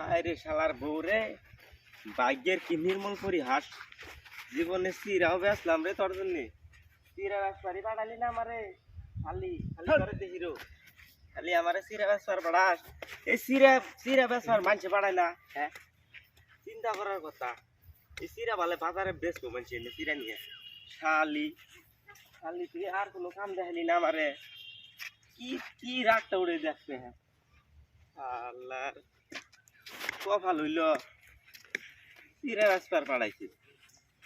হায় রে শালার বউ রে। ভাগ্যের কি নির্মল পরিহাস। জীবনে সিরাও বেসলাম রে তোর জন্য। সিরা বেসপারি বাড়ালি না আমারে। খালি খালি করে দে হিরো খালি আমারে সিরা বেসপার বাড়াস। এই সিরা সিরা বেসপার মানুষে বাড়ায় না হ্যাঁ? চিন্তা করার কথা। এই সিরা ভালে বাজারে বেচবো মানুষ এনে সিরা নিয়ে। শালি শালি তুই আর কোনো কাম দেখালি না আমারে। কি কি রাগটা উড়ে দেখছে হ্যাঁ? আল্লাহর কপাল হইল। সিরা রাজপার পাড়াইছে।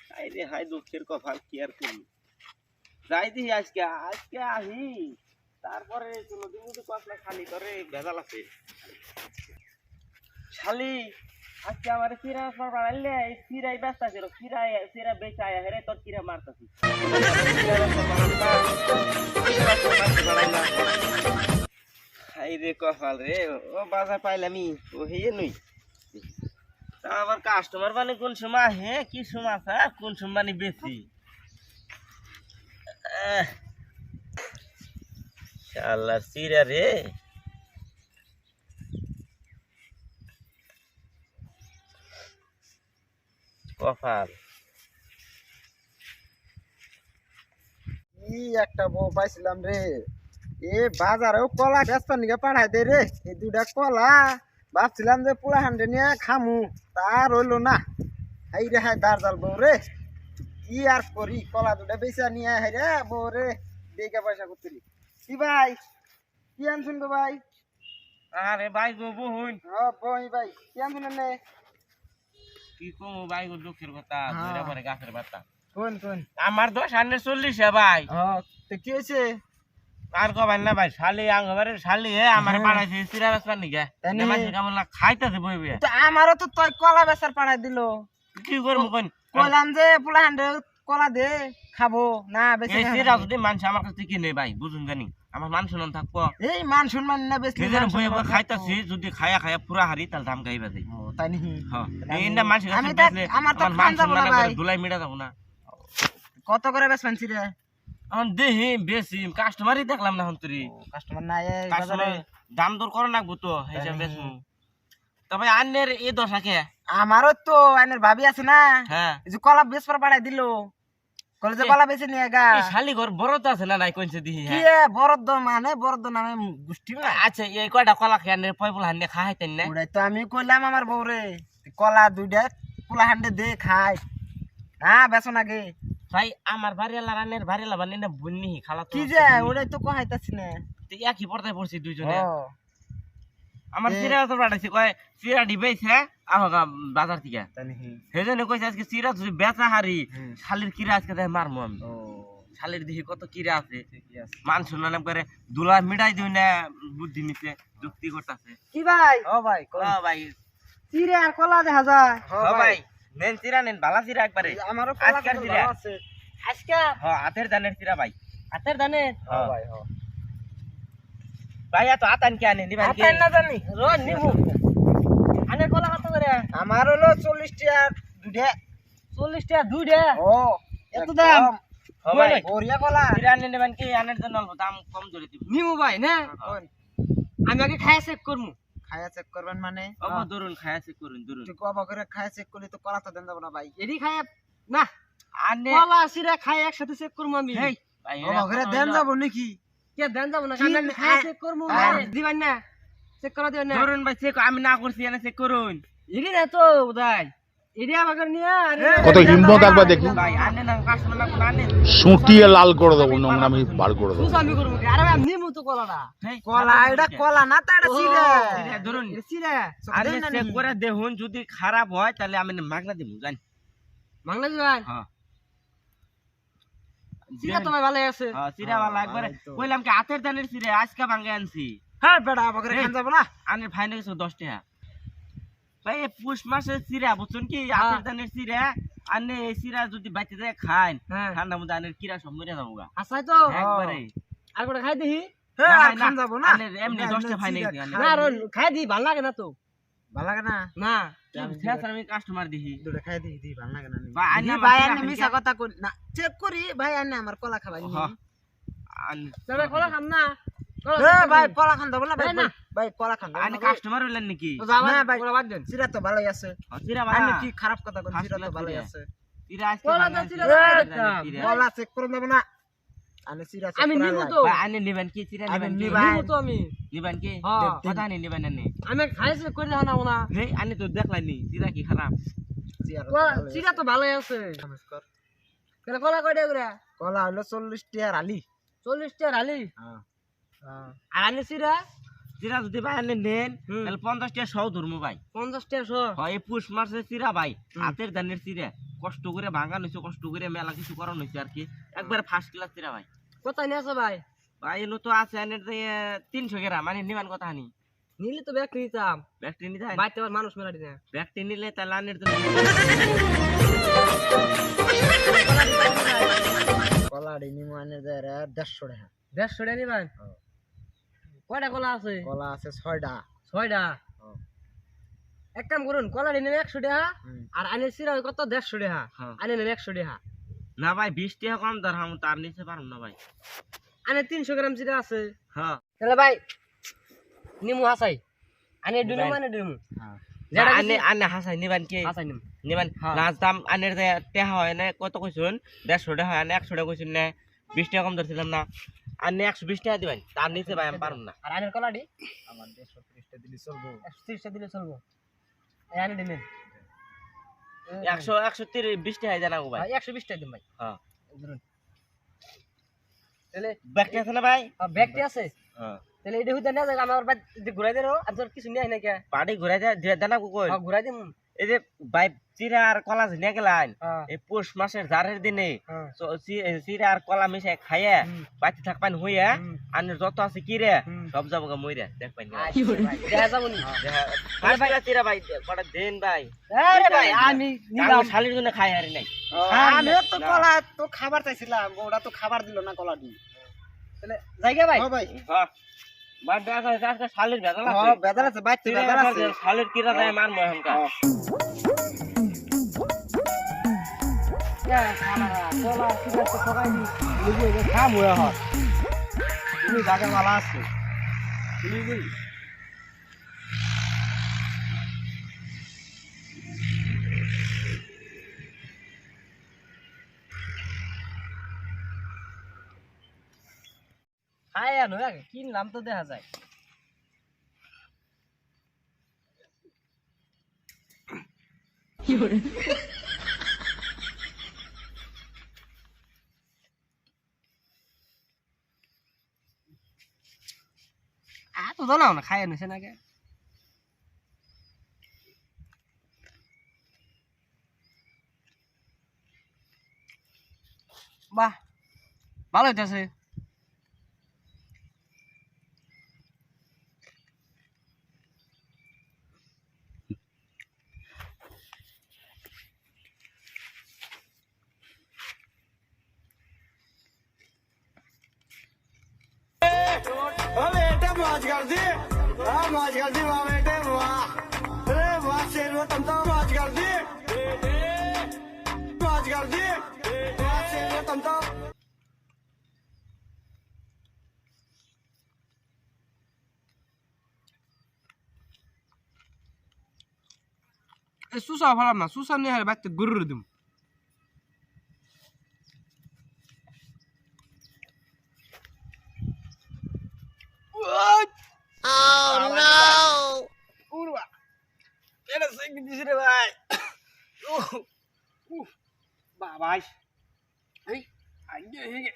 হাই রে হাই দুঃখের কপাল, কি আর করি? যাই দিই আজকে আজকে আহি তারপরে কোনোদিন যদি কপালে খালি করে, ভেজাল আছে। শালি, আজকে আমার সিরা রাজপার পাড়াইলে, এই সিরাই ব্যস্ত আছে সিরাই সিরা বেচা আয়া হেরে তোর সিরা মারতাছি। হাই রে কপাল রে, ও বাজার পাইলামি, ও হেয়ে নই। তা আবার কাস্টমার মানে কোন সময় হে কি সময় আছে? কোন সময় মানে বেশি? রে। কপাল। একটা বউ পাইছিলাম রে। এ বাজারেও কলা ব্যস্ত নিকে পাঠাই দে রে। এই দুটা কলা ভাবছিলাম যে পোলা হান্ডে নিয়ে খামু তার হইল না। হাই রে হাই দার জাল বউ রে। কি আর করি? কলা দুটা বেচা নিয়ে হাই রে বউ রে। দেখে পয়সা করতে কি ভাই? কি আনছুন গো ভাই? আরে ভাই গো বহুন হ বই ভাই কি আনছুন নে কি কমো ভাই গো দুঃখের কথা হ্যাঁ। ধরে পরে গাছের পাতা। কোন কোন? আমার দশ আনে চল্লিশ ভাই। হ তো কি হয়েছে? আর না ভাই শালি আঙ্গবারে শালি হে আমার হ্যাঁ। সিরা তাই নি? কেমন খাইতেছে বই বই তো আমারও তো তুই কলা বেচার পাঠাই দিল। কি করব কোন কইলাম যে পোলা হান্ডে কলা দে খাব। না বেশি সিরা যদি মানুষ আমার কাছে কিনে ভাই বুঝুন জানি। আমার মান শুনুন থাকব। এই মান সম্মান না বেশি নিজের বই বই খাইতেছি যদি খায়া খায়া পুরা হারি তাহলে দাম গাইবা দেই। তাই নি হ্যাঁ এই না মানুষ আমি তো- আমার তো খান যাব না ভাই। ধুলাই মিটা যাব না। কত করে বেচবেন রে এখন দেহি বেশি কাস্টমারই দেখলাম না এখন তুই কাস্টমার নাই কাস্টমার দাম দর করে নাকবো তো হিসাব বেচবো। তবে আন্নের দশা কে? আমারও তো আইনের ভাবি আছে না। হ্যাঁ। যে কলা বেচবার পাঠাই দিল। কলেজে কলা বেচে নিয়ে গা। এই শালি ঘর তো আছে না নাই কোনছে দিহি কি হ্যাঁ। বরদ মানে বরদ নামে গোষ্ঠী না। আচ্ছা এই কয়টা কলা খেয়ে আন্নের পয়পুল হান্নে খাইতেন না? ওটাই তো আমি কইলাম আমার বউরে কলা দুইটা পোলা হান্ডে দে খাই হ্যাঁ বেচো না গে। ভাই আমার বাড়িওয়ালা রান্নের বাড়িওয়ালা বানিয়ে না বুননি খালা কি যে ওটাই তো কহাইতাছি না। তো একই পর্দায় পড়ছি দুইজনে। আমার সিরা তো পাঠাইছে কয় সিরা ডিবেছে আহ বাজার থেকে। তাই নি? সেই জন্য কইছে আজকে সিরা যদি বেচা হারি। শালির কিরা আজকে দেয় মারমু আমি। ও, শালির দিহি কত কিরা আছে। মান শুনলাম করে দুলা মিটাই দিই না বুদ্ধি নিতে যুক্তি করতেছে। কি ভাই? ও ভাই ও ভাই। চিড়ে আর কলা দেখা যায়। ও ভাই। নেন সিরা নেন বালা সিরা একবারে। আমারও আজকের চিড়ে। আছে। আজকে? হ হাতের দানের সিরা ভাই। হাতের ও ভাই ও ভাই এত আতান কে আনেন? দিবেন কি? হাতের না জানি। রো নিমু। আনে কলা কত করে? আমার হলো চল্লিশ টাকা দুধে চল্লিশ টাকা দুইটা? ও এত দাম? ভাই। কলা। কি? আনের জন্য দাম কম ধরে দিব। নিমু ভাই না? হ্যাঁ। আমি আগে খায়া চেক করমু। খায়া চেক করবেন মানে? অব ধরুন চেক করুন ধরুন। করে খায়া চেক করলে তো কলা তো দেন যাব না ভাই। এডি খায়া না। আনে। কলা সিরা খায় একসাথে চেক করব আমি। ভাই কবা করে দেন যাব নাকি? কে দেন যাব না? খায়া চেক করব দিবেন না। চেক করা দিবেন না। ধরুন ভাই চেক আমি না করছি এনে চেক করুন। এডি না তো উদয়। আরে কত হিম্মত একবার আনে সুটিয়ে লাল করে দেবো নোংরামি বার করে দেবো। আমি। করে দেখুন যদি খারাপ হয় তাহলে আমি মাগনা দিব জান বাংলা দিবেন হ্যাঁ। সিরা তোমার ভালো আছে। হ্যাঁ সিরা ভালো একবারে কইলাম কি হাতের দানের সিরে আজকে ভাঙ্গে আনছি। হ্যাঁ বেটা আমাকে খান যাব না? আনের ফাইনে দশ টাকা। ভাই এই পুষ মাসের সিরা বুঝছেন কি? হ্যাঁ। হাতের দানের সিরা আনে এই সিরা যদি বাইতে যায় খান হ্যাঁ। ঠান্ডা মধ্যে আনের কিরা সব মরে যাব গা আসাই তো। একবারে। আর কোটা খাই দিহি? হ্যাঁ না, খান যাব না। এমনি দশটা না। না খাই দি ভালো লাগে না তো। ভালো লাগে না? না। আমি কাস্টমার দিহি। দুটো খাই দিই দিই ভালো লাগে না ভাই, কে? কথা কই না চেক করি ভাই আইনে আমার কলা খাবাই নি। আন- কলা খাম না ভাই কি? কলা খান দেবো না ভাই না, না। ভাই কলা খান দেবো আনি না ভাই। কাস্টমার হইলেন নাকি? তো যাও ভাই, না ভাই। কলা বাদ দেন। সিরা তো ভালোই আছে। হসিরা আপনি ভাই কি খারাপ কথা খাস সিরা তো ভালোই আছে। সিরা আজকে কলা তো সিরা। কলা চেক করে দেবো না। আমি সিরা আমি করে তো। ভাই, নিবেন কি? সিরা নিবেন কি? তো আমি। নিবেন কি? হ্যাঁ। কথা নি নিবেন আনি। আমি খাইছে করে দেখা না রে আনি তো দেখলানি সিরা কি খারাপ? সিরা তো কলা ভালোই আছে। তো ভালোই আছে। নমস্কার। কলা কয়টা কলা হলো চল্লিশ টিয়ার আলি। চল্লিশ টাকা আলি? হ্যাঁ। আর আনি সিরা সিরা যদি ভাই আনি নেন। তাহলে পঞ্চাশ টাকা সহ ধরবো ভাই। পঞ্চাশ টাকা শো হয় এই পুষ মাসের চিরা ভাই। হাতের ধানের চিরা। কষ্ট করে ভাঙানো হয়েছে কষ্ট করে মেলা কিছু করানো হয়েছে আর কি। একবারে ফার্স্ট ক্লাস চিরা ভাই। কোথায় নিয়ে আছে ভাই? ভাই এলো তো আছে আনের তিনশো গ্রাম। মানে নিবান কথা নি নিলে তো ব্যাগ নিতাম। ব্যাগটি নিতে বাড়িতে আবার মানুষ মেলা দিনে ব্যাগটি নিলে তাহলে আনের তো কলা ডিনি মানে দেড়শো টাকা। দেড়শো টাকা নিবেন হ্যাঁ। কয়টা কলা আছে? কলা আছে ছয়টা। ছয়টা? হ্যাঁ। এক কাম করুন কলা নিন একশো টাকা আর আনি সিরা কত? দেড়শো টাকা। হ্যাঁ। আনি নেন একশো টাকা। না ভাই বিশ টাকা কম ধর হাম তার নিচে পারুম না ভাই। আনে তিনশো গ্রাম সিরা আছে। হ্যাঁ। তাহলে ভাই নিমু হাসাই। আনে ডিমু মানে হ্যাঁ। আনে আনে হাসাই নিবান কি? হাসাই নিম। নিবান। হ্যাঁ। লাস্ট দাম আনের টেহা হয় না কত কইছুন? দেড়শো টাকা হয় না একশো টাকা কইছুন না বিশ টাকা কম ধরছিলাম না। আনে একশো বিশ টাকা দিবেন তার নিচে ভাই আমি পারুম না আর আনের কলাডি আমার দেড়শো ত্রিশটা দিলে চলবো একশো তিরিশটা দিলে চলবো এই আনে ডিমেন একশো একশো তিরিশ বিশ টাকা জানাব ভাই ভাই একশো বিশ টাকা দিন ভাই হ্যাঁ ধরুন তাহলে ব্যাগটি আছে না ভাই ব্যাগটি আছে হ্যাঁ তাহলে এটা হইতে না যায় আমার বাদ ঘুরাই দেন আর তোর কিছু নিয়ে না কে বাড়ি ঘুরে যায় জানাব কই ঘুরাই দিম এই যে ভাই চিরা আর কলা নিয়ে গেলেন হ্যাঁ। এই পৌষ মাসের জারের দিনে হ্যাঁ। চিরা আর কলা মিশে খাইয়ে। বাড়িতে থাকবেন হইয়া। আর যত আছে কি রে সব যাব গা মইরা আচ্ছা দেখা যাব নি? চিরা ভাই কটা দেন ভাই। আরে ভাই আমি নিলাম। শালির জন্য খাই হারি নাই। আমিও তো। কলা তো খাবার চাইছিলাম ওরা তো খাবার দিল না কলা দি তাহলে জায়গা ভাই ভাই। হ্যাঁ। শালির ভেজাল আছে। বেদার আছে বাইতে বেদার আছে। শালির কিরা যায় বুঝে যে খাম হয়ে হয়। তুমি জায়গা মালা আছে। খাই আনো আগে কিনলাম তো দেখা যায়। আ, তো জানাও না খাই আনিছে নাকি বাহ, ভালো হইতেছে। ਕਰਦੀ ਆ ਮਾਜ ਕਰਦੀ ਵਾਹ ਬੇਟੇ ਵਾਹ ਰੇ ਵਾਹ ਸ਼ੇਰਵਾ ਤੰਦਾ ਮਾਜ ਕਰਦੀ ਬੇਟੇ ਮਾਜ ਕਰਦੀ ਵਾਹ ਸ਼ੇਰਵਾ ਤੰਦਾ E sus ha falan lan. Sus anne her bak da gururdum. বাবা এই আগে হেগে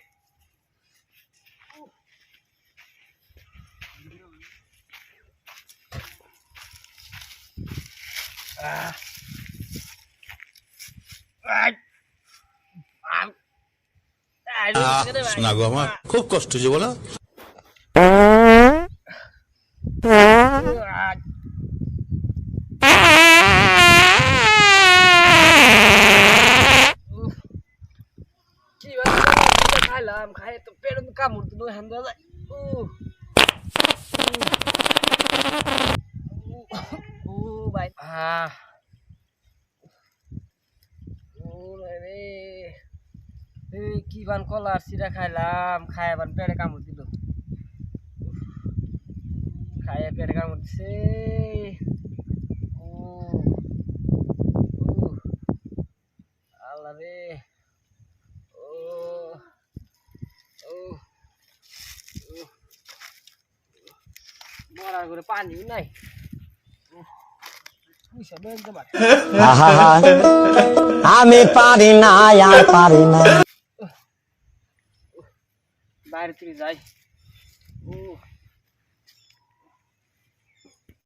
শোনা গো আমার। খুব কষ্ট হয়েছে বলো কি ভাই খাইলাম খাই তো পেট কামড় হান দেওয়া যায়। ও ভাই। আহ। ও রে এই কি বান কলার সিরা খাইলাম খাই বান পেটে কামড় দিল। খাইয়ে পেট কামড়ছে ও ও আল্লাহ রে ও ও ও মরার করে পানিও নাই আমি পারি না আর পারি না বাইরে যাই ও